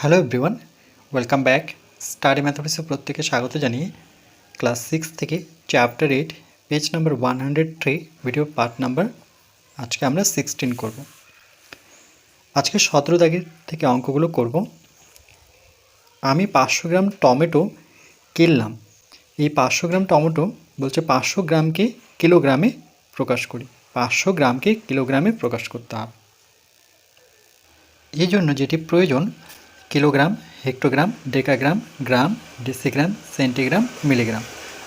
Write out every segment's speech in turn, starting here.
Hello everyone welcome back study ম্যাথমেটিক্সে প্রত্যেকে স্বাগত জানিয়ে ক্লাস সিক্স থেকে chapter eight page number one hundred three video part number আজকে আমরা সিক্সটিন করব। আজকে সতেরো দাগের থেকে অঙ্কগুলো করব। আমি পাঁচশো গ্রাম টমেটো কিনলাম। এই পাঁচশো গ্রাম টমেটো বলছে পাঁচশো গ্রামকে কিলোগ্রামে প্রকাশ করি। পাঁচশো গ্রামকে কিলোগ্রামে প্রকাশ করতে হবে। এই জন্য যেটি প্রয়োজন kilogram, hectogram, decagram, gram, decigram, centigram, milligram.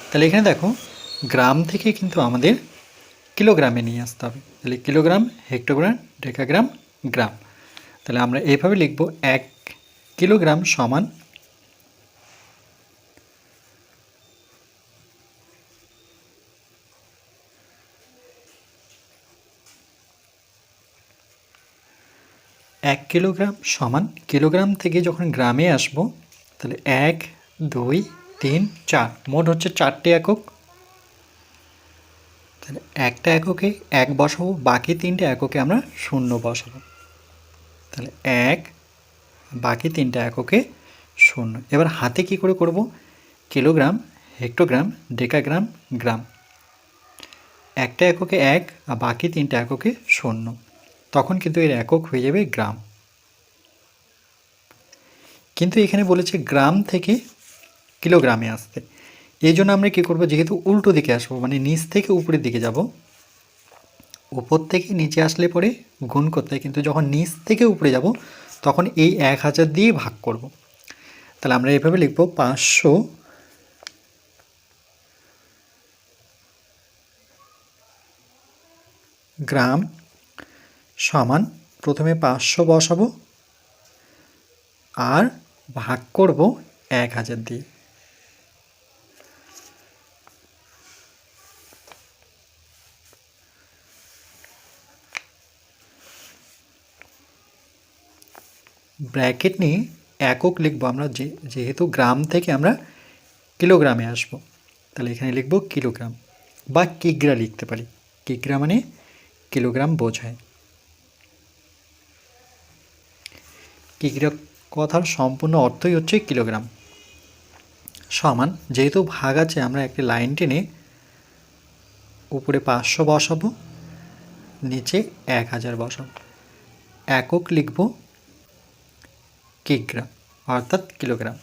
তাহলে এখানে দেখো, গ্রাম থেকে কিন্তু আমাদের কিলোগ্রামে নিয়ে আসতে হবে। তাহলে কিলোগ্রাম, হেক্টোগ্রাম, ডেকাগ্রাম, গ্রাম। তাহলে আমরা এইভাবে লিখব, এক কিলোগ্রাম সমান এক কিলোগ্রাম সমান কিলোগ্রাম থেকে যখন গ্রামে আসব, তাহলে এক, দুই, তিন, চার, মোট হচ্ছে চারটে একক। তাহলে একটা এককে এক বসাবো, বাকি তিনটে এককে আমরা শূন্য বসাবো। তাহলে এক, বাকি তিনটে এককে শূন্য। এবার হাতে কি করে করব? Kilogram, hectogram, decagram, gram. একটা এককে এক, আর বাকি তিনটে এককে শূন্য। তখন কিন্তু এর একক হয়ে যাবে গ্রাম। কিন্তু এখানে বলেছে গ্রাম থেকে কিলোগ্রামে আসতে। এই জন্য আমরা কী করব? যেহেতু উল্টো দিকে আসব মানে নিচ থেকে উপরের দিকে যাব। উপর থেকে নিচে আসলে পরে গুণ করতে হয়। কিন্তু যখন নিচ থেকে উপরে যাব, তখন এই এক হাজার দিয়ে ভাগ করব। তাহলে আমরা এভাবে লিখব পাঁচশো গ্রাম সমান প্রথমে পাঁচশো বসাবো আর ভাগ করব এক হাজার দিয়ে। ব্র্যাকেট নিয়ে একক লিখব আমরা যে, যেহেতু গ্রাম থেকে আমরা কিলোগ্রামে আসব, তাহলে এখানে লিখব কিলোগ্রাম বা কিগ্রা লিখতে পারি। কিগ্রা মানে কিলোগ্রাম বোঝায়। কিগ্রা কথার সম্পূর্ণ অর্থই হচ্ছে কিলোগ্রাম। সমান, যেহেতু ভাগ আছে, আমরা একটি লাইন টেনে উপরে পাঁচশো বসাবো, নিচে এক হাজার বসাবো। একক লিখব কিগ্রা অর্থাৎ কিলোগ্রাম।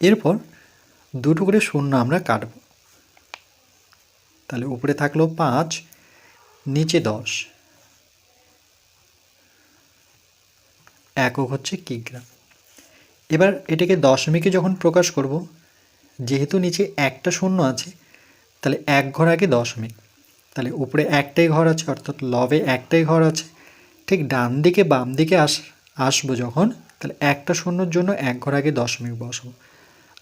এরপর দুটো করে শূন্য আমরা কাটব। তাহলে উপরে থাকল পাঁচ, নিচে দশ। একক হচ্ছে কিগ্রা। এবার এটাকে দশমিকে যখন প্রকাশ করব, যেহেতু নিচে একটা শূন্য আছে, তাহলে এক ঘর আগে দশমিক। তাহলে উপরে একটাই ঘর আছে, অর্থাৎ লবে একটাই ঘর আছে, ঠিক ডান দিকে বাম দিকে আস, আসব যখন, তাহলে একটা শূন্যর জন্য এক ঘর আগে দশমিক বসবো।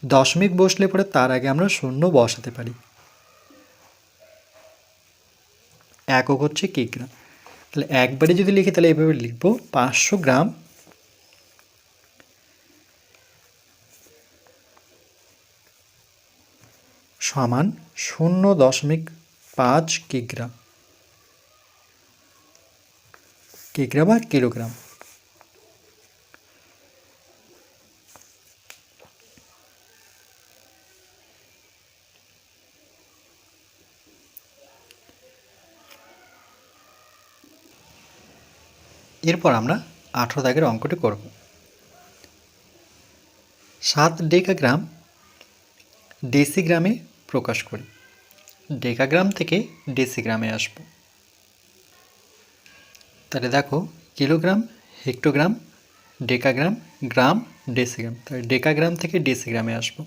দশমিক বসলে পরে তার আগে আমরা শূন্য বসাতে পারি। একক হচ্ছে কিগ্রা। তাহলে একবারে যদি লিখি, তাহলে এভাবে লিখব, পাঁচশো গ্রাম সমান শূন্য দশমিক পাঁচ কিগ্রা কিগ্রা বা কিলোগ্রাম। এরপর আমরা আঠেরো দাগের অঙ্কটি করব। সাত ডেকাগ্রাম ডেসিগ্রামে প্রকাশ করি। ডেকাগ্রাম থেকে ডেসিগ্রামে আসব। তাহলে দেখো, kilogram, hectogram, decagram, gram, decigram. তাহলে ডেকাগ্রাম থেকে ডেসিগ্রামে আসব।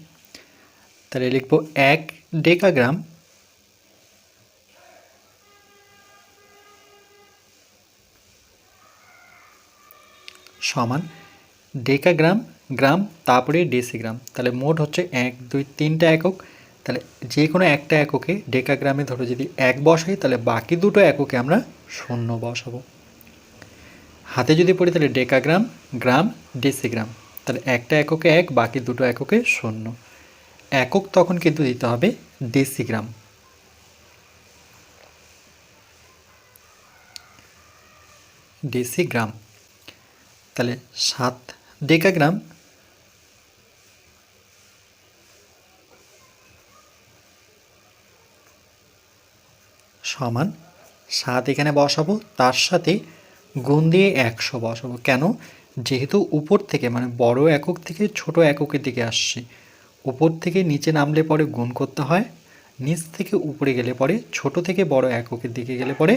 তাহলে লিখব এক ডেকাগ্রাম, সমান ডেকাগ্রাম, গ্রাম, তারপরে ডেসিগ্রাম। তাহলে মোট হচ্ছে এক, দুই, তিনটা একক। তাহলে যে কোনো একটা এককে ডেকাগ্রামে ধরো যদি এক বসাই, তাহলে বাকি দুটো এককে আমরা শূন্য বসাবো। হাতে যদি পড়ি তাহলে ডেকাগ্রাম, গ্রাম, ডেসিগ্রাম। তাহলে একটা এককে এক, বাকি দুটো এককে শূন্য। একক তখন কিন্তু দিতে হবে ডেসিগ্রাম। ডেসিগ্রাম। তাহলে সাত ডেকাগ্রাম সমান সাত এখানে বসাবো, তার সাথে গুণ দিয়ে একশো বসাবো। কেন? যেহেতু উপর থেকে মানে বড় একক থেকে ছোট এককের দিকে আসছে, উপর থেকে নিচে নামলে পরে গুণ করতে হয়, নিচ থেকে উপরে গেলে পরে ছোট থেকে বড় এককের দিকে গেলে পরে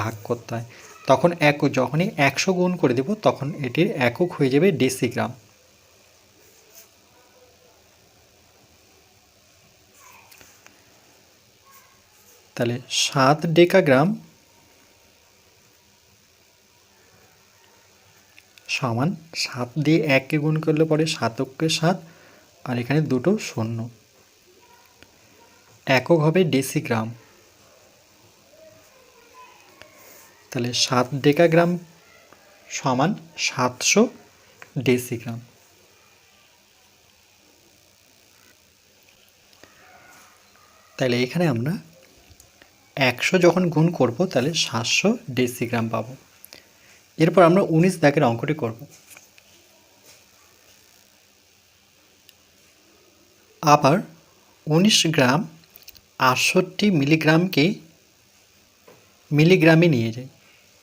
ভাগ করতে হয়। তখন এক, যখনই একশো গুণ করে দেব, তখন এটির একক হয়ে যাবে ডেসিগ্রাম তাহলে সাত ডেকাগ্রাম সমান সাত দিয়ে এককে গুণ করলে পরে সাতককে সাত, আর এখানে দুটো শূন্য। একক হবে ডেসিগ্রাম। তাহলে সাত ডেকাগ্রাম সমান সাতশো ডেসিগ্রাম। তাহলে এখানে আমরা একশো যখন গুণ করব, তাহলে সাতশো ডেসিগ্রাম পাবো। এরপর আমরা উনিশ দাগের অঙ্কটি করব। আবার উনিশ গ্রাম আটষট্টি মিলিগ্রামকে মিলিগ্রামে নিয়ে যাই।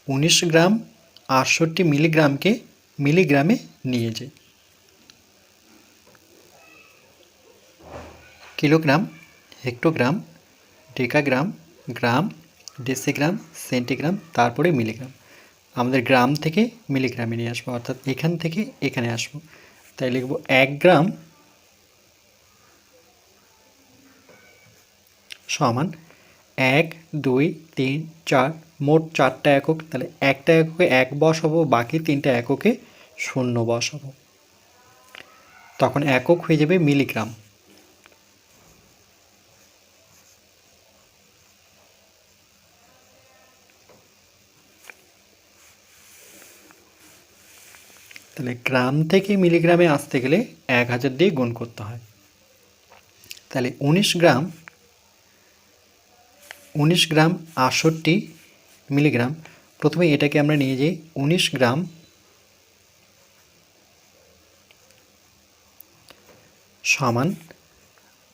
উনিশ গ্রাম আটষট্টি মিলিগ্রামকে মিলিগ্রামে নিয়ে যাই। Kilogram, hectogram, decagram gram, decigram, centigram, তারপরে মিলিগ্রাম। আমাদের গ্রাম থেকে মিলিগ্রামে নিয়ে আসব, অর্থাৎ এখান থেকে এখানে আসব। তাই লিখব এক গ্রাম সমান এক, দুই, তিন, চার, মোট চারটা একক। তাহলে একটা এককে এক বসাবো, বাকি তিনটা এককে শূন্য বসাবো। তখন একক হয়ে যাবে মিলিগ্রাম। তাহলে গ্রাম থেকে মিলিগ্রামে আসতে গেলে এক হাজার দিয়ে গুণ করতে হয়। তাহলে উনিশ গ্রাম উনিশ গ্রাম আটষট্টি মিলিগ্রাম, প্রথমে এটাকে আমরা নিয়ে যাই উনিশ গ্রাম সমান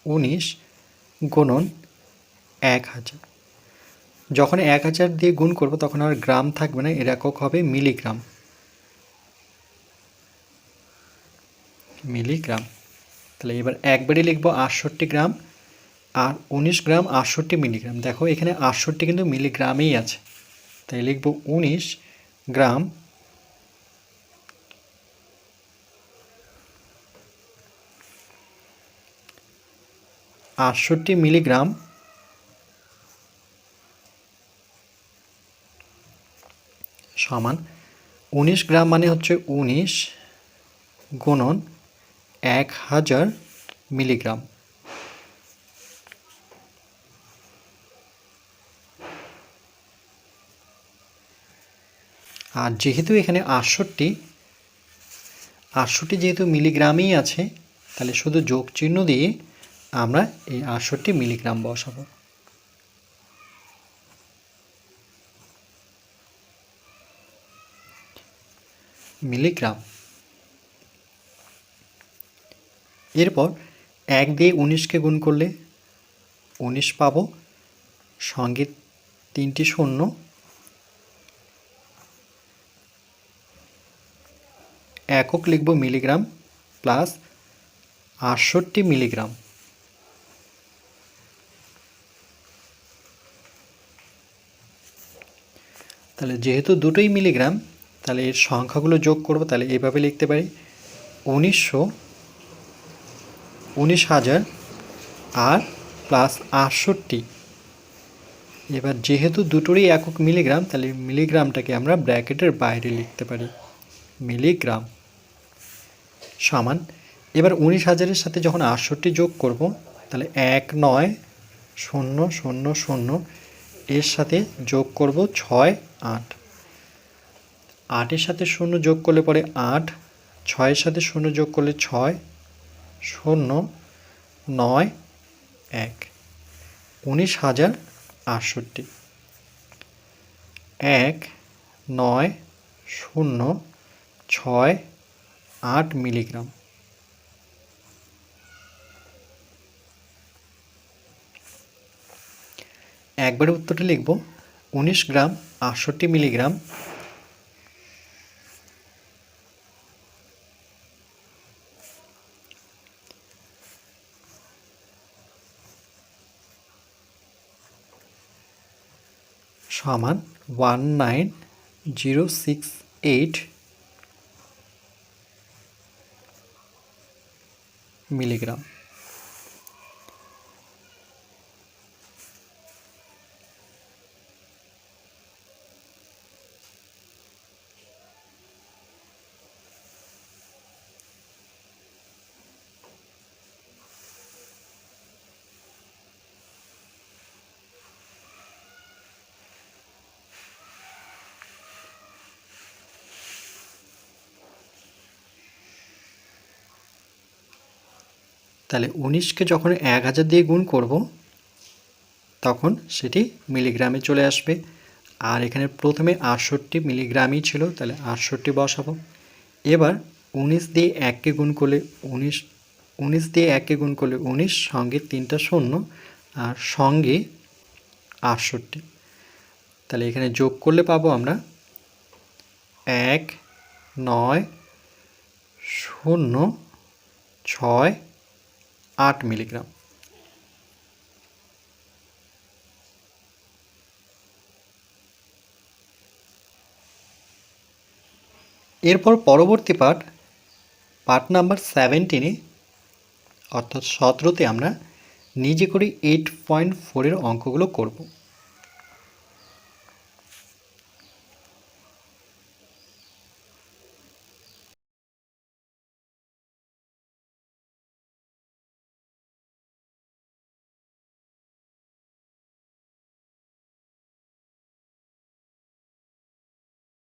উনিশ গুণন এক হাজার। যখন এক হাজার দিয়ে গুণ করব, তখন আর গ্রাম থাকবে না, এর একক হবে মিলিগ্রাম। মিলিগ্রাম। তাহলে এবার একবারই লিখব আটষট্টি গ্রাম আর উনিশ গ্রাম আটষট্টি মিলিগ্রাম। দেখো, এখানে আটষট্টি কিন্তু মিলিগ্রামেই আছে। তাই লিখব উনিশ গ্রাম আটষট্টি মিলিগ্রাম সমান উনিশ গ্রাম মানে হচ্ছে উনিশ গুণন এক হাজার মিলিগ্রাম। আর যেহেতু এখানে আটষট্টি আটষট্টি যেহেতু মিলিগ্রামেই আছে, তাহলে শুধু যোগ চিহ্ন দিয়ে আমরা এই আটষট্টি মিলিগ্রাম বসাবো। মিলিগ্রাম। এরপর এক দিয়ে উনিশকে গুণ করলে উনিশ পাব। সঙ্গে তিনটি শূন্য। একক লিখব মিলিগ্রাম প্লাস আটষট্টি মিলিগ্রাম। তাহলে যেহেতু দুটোই মিলিগ্রাম, তাহলে এর সংখ্যাগুলো যোগ করব, তাহলে এভাবে লিখতে পারি উনিশশো উনিশ হাজার আর প্লাস আটষট্টি। এবার যেহেতু দুটোরই একক মিলিগ্রাম তাহলে মিলিগ্রামটাকে আমরা ব্র্যাকেটের বাইরে লিখতে পারি। মিলিগ্রাম সমান। এবার উনিশ হাজারের সাথে যখন আটষট্টি যোগ করব, তাহলে এক নয় শূন্য শূন্য শূন্য এর সাথে যোগ করব ছয় আট। আটের সাথে শূন্য যোগ করলে পরে আট, ছয়ের সাথে শূন্য যোগ করলে ছয় শূন্য, নয়, এক, উনিশ হাজার আটষট্টি। এক, নয়, শূন্য, ছয়, আট মিলিগ্রাম। একবারে উত্তরটা লিখব। উনিশ গ্রাম আটষট্টি মিলিগ্রাম সমান one nine zero six eight milligram. তাহলে উনিশকে যখন এক হাজার দিয়ে গুণ করব, তখন সেটি মিলিগ্রামে চলে আসবে। আর এখানে প্রথমে আটষট্টি মিলিগ্রামই ছিল, তাহলে আটষট্টি বসাবো। এবার উনিশ দিয়ে এককে গুণ করলে উনিশ উনিশ দিয়ে এককে গুণ করলে উনিশ, সঙ্গে তিনটা শূন্য, আর সঙ্গে আটষট্টি। তাহলে এখানে যোগ করলে পাবো আমরা এক, নয়, শূন্য, ছয় আট মিলিগ্রাম। এরপর পরবর্তী পার্ট পার্ট নাম্বার সেভেন্টিনে, অর্থাৎ সতেরোতে আমরা নিজে করে এইট পয়েন্ট ফোরের অঙ্কগুলো করব।